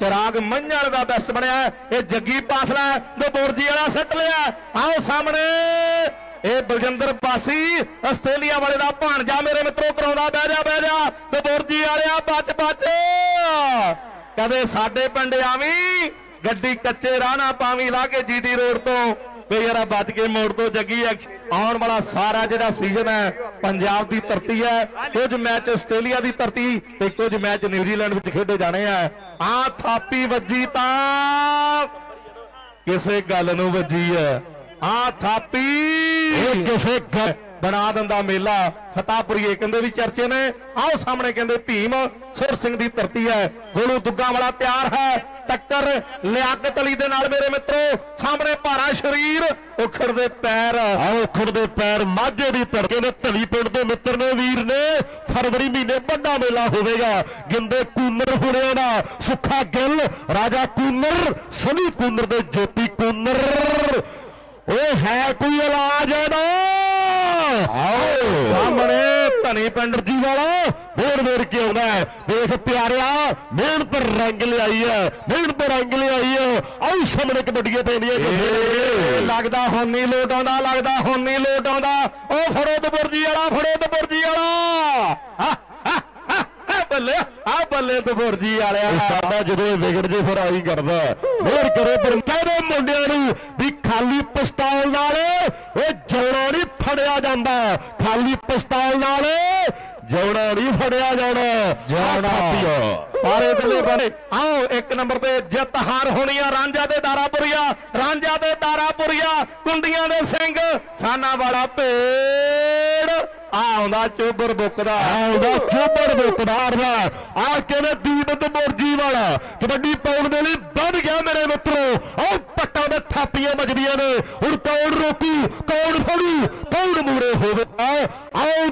ਚਿਰਾਗ ਮੰਝਲ ਦਾ best ਬਣਿਆ ਇਹ ਜੱਗੀ ਪਾਸਲਾ ਹੈ, ਬੋਰਜੀ ਵਾਲਾ ਸੱਟ ਲਿਆ। ਆਓ ਸਾਹਮਣੇ। ਇਹ ਬਲਜਿੰਦਰ ਪਾਸੀ ਆਸਟ੍ਰੇਲੀਆ ਵਾਲੇ ਦਾ ਭਾਣਜਾ ਮੇਰੇ ਮਿੱਤਰੋ ਕਰਾਉਂਦਾ ਬਹਿ ਜਾ ਬਹਿ ਜਾ। ਤੇ ਬੋਰਜੀ ਵਾਲਿਆ ਬਚ ਬਚ। ਕਦੇ ਸਾਡੇ ਪਿੰਡ ਆਵੀਂ ਗੱਡੀ ਕੱਚੇ ਰਾਹ ਨਾ ਪਾਵੀਂ ਲਾ ਕੇ ਜੀਟੀ ਰੋਡ ਤੋਂ। ਤੇ ਯਾਰਾ ਬਚ ਕੇ ਮੋੜ ਤੋਂ ਜੱਗੀ ਆਉਣ ਵਾਲਾ ਸਾਰਾ ਜਿਹੜਾ ਸੀਜ਼ਨ ਹੈ ਪੰਜਾਬ ਦੀ ਧਰਤੀ ਹੈ ਕੁਝ ਮੈਚ ਆਸਟ੍ਰੇਲੀਆ ਦੀ ਧਰਤੀ ਤੇ ਕੁਝ ਮੈਚ ਨਿਊਜ਼ੀਲੈਂਡ ਵਿੱਚ ਖੇਡੇ ਜਾਣੇ ਆ ਆ ਥਾਪੀ ਵੱਜੀ ਤਾਂ ਕਿਸੇ ਗੱਲ ਨੂੰ ਵੱਜੀ ਹੈ ਆ ਥਾਪੀ ਇਹ ਕਿਸੇ ਗੱਲ ਬਣਾ ਦਿੰਦਾ ਮੇਲਾ। ਫਤਾਪੁਰੀਏ ਕਹਿੰਦੇ ਵੀ ਚਰਚੇ ਨੇ। ਆਓ ਸਾਹਮਣੇ ਕਹਿੰਦੇ ਭੀਮ ਸੁਰ ਸਿੰਘ ਦੀ ਧਰਤੀ ਹੈ ਗੋਲੂ ਦੁੱਗਾ ਵਾਲਾ ਤਿਆਰ ਹੈ। ਟੱਕਰ ਲਿਆਕਤ ਅਲੀ ਦੇ ਨਾਲ ਮੇਰੇ ਮਿੱਤਰੋ ਸਾਹਮਣੇ ਭਾਰਾ ਸ਼ਰੀਰ ਉਖੜ ਦੇ ਪੈਰ। ਆਓ ਉਖੜ ਦੇ ਪੈਰ ਮਾਝੇ ਦੀ ਧੜਕੇ ਨੇ ਧਲੀ ਪਿੰਡ ਦੇ ਮਿੱਤਰ ਨੇ ਵੀਰ ਨੇ। ਫਰਵਰੀ ਮਹੀਨੇ ਵੱਡਾ ਮੇਲਾ ਹੋਵੇਗਾ। ਗਿੰਦੇ ਕੂਨਰ ਹੁਣਿਆ ਦਾ ਸੁੱਖਾ ਗਿੱਲ ਰਾਜਾ ਕੂਨਰ ਸਨੀ ਕੂਨਰ ਦੇ ਜੋਤੀ ਕੂਨਰ। ਓਏ ਹੈ ਕੋਈ ਇਲਾਜ ਇਹਦਾ। ਆਓ। ਸਾਹਮਣੇ ਧਨੀ ਪਿੰਡ ਜੀ ਵਾਲਾ ਮੋੜ ਮੋੜ ਕੇ ਆਉਂਦਾ ਹੈ। ਵੇਖ ਪਿਆਰਿਆ ਮਿਹਨਤ ਰੰਗ ਲਿਆਈ ਹੈ ਮਿਹਨਤ ਰੰਗ ਲਿਆਈ ਹੈ। ਆਓ ਸਾਹਮਣੇ ਕਬੱਡੀਆਂ ਪੈਂਦੀਆਂ ਲੱਗਦਾ ਹੁਣ ਨਹੀਂ ਲੋਟ ਆਉਂਦਾ ਲੱਗਦਾ ਹੁਣ ਨਹੀਂ ਲੋਟ ਆਉਂਦਾ। ਉਹ ਫੜੋ ਬੁਰਜੀ ਵਾਲਾ ਫੜੋ ਤੇ ਬੁਰਜੀ ਵਾਲਾ ਬੱਲੇ ਆ ਬੱਲੇ ਤੇ ਬੁਰਜੀ ਵਾਲਿਆ। ਸਾਡਾ ਜਦੋਂ ਵਿਗੜ ਜੇ ਫਿਰ ਆਈ ਕਰਦਾ ਹੋਰ ਕਰੇ ਪਰ ਕਹਿੰਦੇ ਮੁੰਡਿਆਂ ਨੂੰ ਵੀ ਖਾਲੀ ਪਿਸਤੌਲ ਨਾਲ ਇਹ ਨਹੀਂ ਫੜਿਆ ਜਾਂਦਾ ਖਾਲੀ ਪਿਸਤੌਲ ਨਾਲ ਜੌਣਾ ਨਹੀਂ ਫੜਿਆ ਜਾਣਾ। ਜਾਣਾ। ਪਾਰੇ ਥੱਲੇ ਬਾਰੇ ਆਓ ਇੱਕ ਨੰਬਰ ਤੇ ਜਿੱਤ ਹਾਰ ਹੋਣੀ ਆ ਰਾਂਝਾ ਤੇ ਦਾਰਾਪੁਰੀਆ ਰਾਂਝਾ ਤੇ ਦਾਰਾਪੁਰੀਆ ਕੁੰਡੀਆਂ ਦੇ ਸਿੰਘ ਸਾਨਾ ਵਾਲਾ ਭੇੜ ਆ ਆਉਂਦਾ ਚੋਬਰ ਬੁੱਕਦਾ। ਆਉਂਦਾ ਚੋਬੜ ਬੁੱਕਦਾਰ ਦਾ ਆ ਕਿਵੇਂ ਦੀਪਤ ਮੋਰਜੀ ਵਾਲਾ ਕਬੱਡੀ ਪਾਉਣ ਦੇ ਲਈ ਵੱਧ ਗਿਆ ਮੇਰੇ ਮਿੱਤਰੋ। ਆਹ ਪੱਟਾਂ ਥਾਪੀਆਂ ਵੱਜਦੀਆਂ ਨੇ। ਹੁਣ ਕੌਣ ਰੋਕੂ ਕੌਣ ਫੜੂ ਕੌਣ ਮੂਰੇ ਹੋਵੇ? ਆਓ।